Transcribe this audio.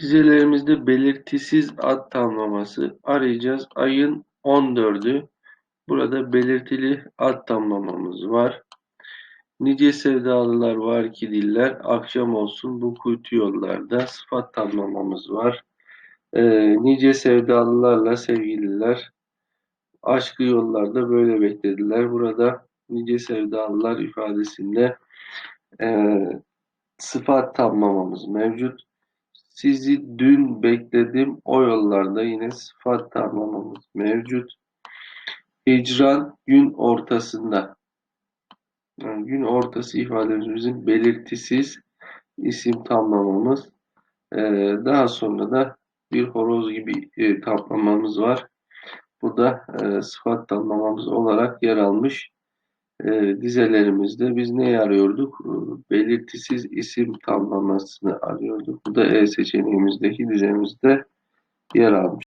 Dizelerimizde belirtisiz ad tamlaması arayacağız. Ayın 14'ü. Burada belirtili ad tamlamamız var. Nice sevdalılar var ki diller akşam olsun bu kuytu yollarda sıfat tamlamamız var. Ee, nice sevdalılarla sevgililer aşkı yollarda böyle beklediler. Burada nice sevdalılar ifadesinde e, sıfat tamlamamız mevcut. Sizi dün bekledim o yollarda yine sıfat tamlamamız mevcut. Hicran gün ortasında. Yani gün ortası ifademizin belirtisiz isim tamlamamız. Ee, daha sonra da bir horoz gibi e, tamlamamız var. Bu da e, sıfat tamlamamız olarak yer almış e, dizelerimizde. Biz ne arıyorduk? E, belirtisiz isim tamlamasını arıyorduk. Bu da E seçeneğimizdeki dizemizde yer almış.